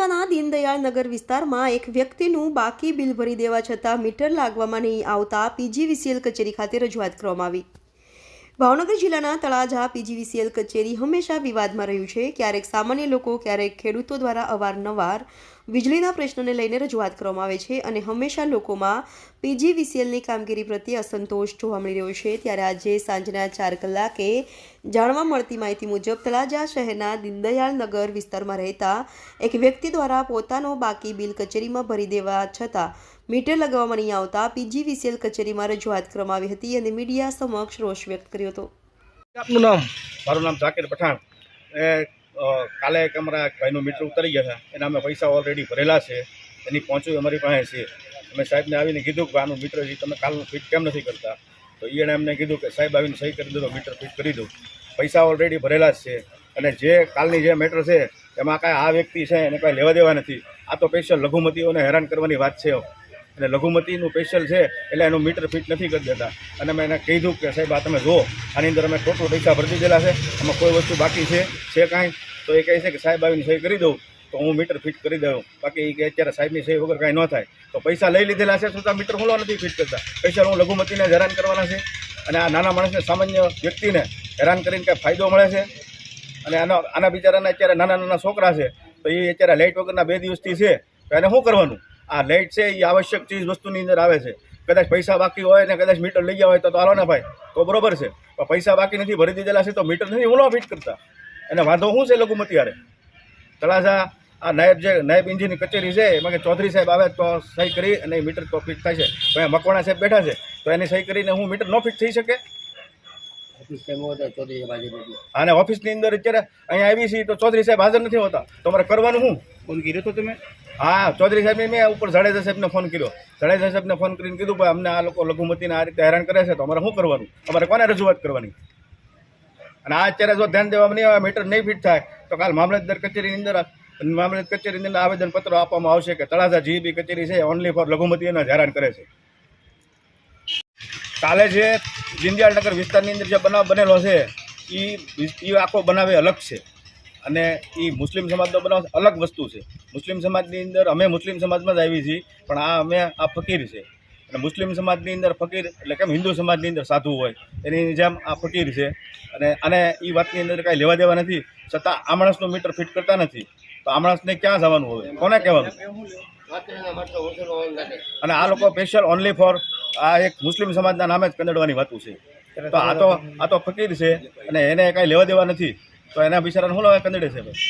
તળાજાના દીનદયાળ નગર વિસ્તારમાં એક વ્યક્તિનું બાકી બિલ ભરી દેવા છતાં મીટર લાગવામાં નહીં આવતા પીજીવીસીએલ કચેરી ખાતે રજૂઆત કરવામાં આવી. ભાવનગર જિલ્લાના તળાજા પીજીવીસીએલ કચેરી હંમેશા વિવાદમાં રહ્યું છે. ક્યારેક સામાન્ય લોકો, ક્યારેક ખેડૂતો દ્વારા અવારનવાર વીજળીના પ્રશ્નને લઈને રજૂઆત કરવામાં આવે છે અને હંમેશા લોકોમાં પીજીવીસીએલની કામગીરી પ્રત્યે અસંતોષ જોવા મળી રહ્યો છે. ત્યારે આજે સાંજના ચાર કલાકે જાણવા મળતી માહિતી મુજબ તળાજા શહેરના દીનદયાળ નગર વિસ્તારમાં રહેતા એક વ્યક્તિ દ્વારા પોતાનો બાકી બિલ કચેરીમાં ભરી દેવા છતાં મીટર લગાવવામાં નહીં આવતા પીજીવીસીએલ કચેરીમાં રજૂઆત કરવામાં આવી હતી અને મીડિયા સમક્ષ રોષ વ્યક્ત કર્યો હતો. આપનું નામ? મારું નામ ઝાકીર પઠાણ. કાલે એક અમારા ભાઈનું મીટર ઉતરી ગયા હતા. એના અમે પૈસા ઓલરેડી ભરેલા છે. એની પહોંચ્યું અમારી પાસે છે. અમે સાહેબને આવીને કીધું કે આનું મીટર જે તમે કાલનું ફિટ કેમ નથી કરતા? તો એણે અમને કીધું કે સાહેબ આવીને સહી કરી દો મીટર ફિટ કરી દો. પૈસા ઓલરેડી ભરેલા જ છે. અને જે કાલની જે મેટર છે, એમાં કાંઈ આ વ્યક્તિ છે, એને કાંઈ લેવા દેવા નથી. આ તો સ્પેશિયલ લઘુમતીઓને હેરાન કરવાની વાત છે. અને લઘુમતીનું સ્પેશિયલ છે, એટલે એનું મીટર ફિટ નથી કરી દેતા. અને મેં એને કીધું કે સાહેબ આ તમે જુઓ, આની અંદર અમે ટોટલ પૈસા ભરી દીધેલા છે. આમાં કોઈ વસ્તુ બાકી છે? છે કાંઈ? તો એ કહે છે કે સાહેબ, આવીને સહી કરી દઉં. તો હું મીટર ફિટ કરી દઉં. બાકી એ કે અત્યારે સાહેબની સહી વગર કાંઈ ન થાય. તો પૈસા લઈ લીધેલા છે છતાં મીટર હું નથી ફિટ કરતા? પૈસા હું લઘુમતીને હેરાન કરવાના છે. અને આ નાના માણસને સામાન્ય વ્યક્તિને હેરાન કરીને કાંઈ ફાયદો મળે છે? અને આનો, આના બિચારાના અત્યારે નાના નાના છોકરા છે, તો એ અત્યારે લાઇટ વગરના બે દિવસથી છે. તો એને શું કરવાનું? આ લાઇટ છે, એ આવશ્યક ચીજ વસ્તુની અંદર આવે છે. કદાચ પૈસા બાકી હોય ને કદાચ મીટર લઈ ગયા હોય તો હાલો ને ભાઈ. તો બરોબર છે. પણ પૈસા બાકી નથી, ભરી દીધેલા છે, તો મીટર નથી, હું ફિટ કરતા. એને વાંધો શું છે લઘુમતી યારે તળાજા આ નાયબ જે નાયબ ઇન્જિનની કચેરી છે એમાં કે ચૌધરી સાહેબ આવે તો સહી કરી અને એ મીટર તો ફિટ થાય છે. તો અહીંયા મકવાણા સાહેબ બેઠા છે તો એની સહી કરીને હું મીટર ન ફિટ થઈ શકે? અને ઓફિસની અંદર અત્યારે અહીંયા આવી છીએ તો ચૌધરી સાહેબ હાજર નથી હોતા. તમારે કરવાનું શું? ફોન કર્યો તો તમે? હા ચૌધરી સાહેબને મેં ઉપર જાડેજા સાહેબને ફોન કર્યો. જાડેજા સાહેબને ફોન કરીને કીધું ભાઈ અમને આ લોકો લઘુમતીને આ રીતે હેરાન કરે છે તો અમારે શું કરવાનું? અમારે કોને રજૂઆત કરવાની? અને આ અત્યારે જો ધ્યાન દેવામાં નહીં આવે મીટર નહીં ફીટ થાય, તો કાલ મામલતદાર કચેરીની અંદર મામલત કચેરીની અંદર આવેદનપત્ર આપવામાં આવશે કે તળાજા જીબી કચેરી છે ઓનલી ફોર લઘુમતીઓને હેરાન કરે છે. કાલે જે જિંદિયાલ નગર વિસ્તારની અંદર જે બનાવ બનેલો છે એ એ આખો બનાવે અલગ છે. અને એ મુસ્લિમ સમાજનો બનાવ અલગ વસ્તુ છે. મુસ્લિમ સમાજની અંદર અમે મુસ્લિમ સમાજમાં જ આવી છીએ, પણ આ અમે, આ ફકીર છે. અને મુસ્લિમ સમાજની અંદર ફકીર એટલે કેમ હિન્દુ સમાજની અંદર સાધુ હોય, એની જેમ આ ફકીર છે. અને અને એ વાતની અંદર કાંઈ લેવા દેવા નથી, છતાં આ માણસનું મીટર ફિટ કરતા નથી. તો આ માણસને ક્યાં જવાનું હોય કોને કહેવાનું? અને આ લોકો સ્પેશિયલ ઓનલી ફોર આ એક મુસ્લિમ સમાજના નામે જ કંદડવાની વાતું છે. તો આ તો આ તો ફકીર છે અને એને કાંઈ લેવા દેવા નથી. તો એના બિચારાને શું લેવા કંદડે છે ભાઈ?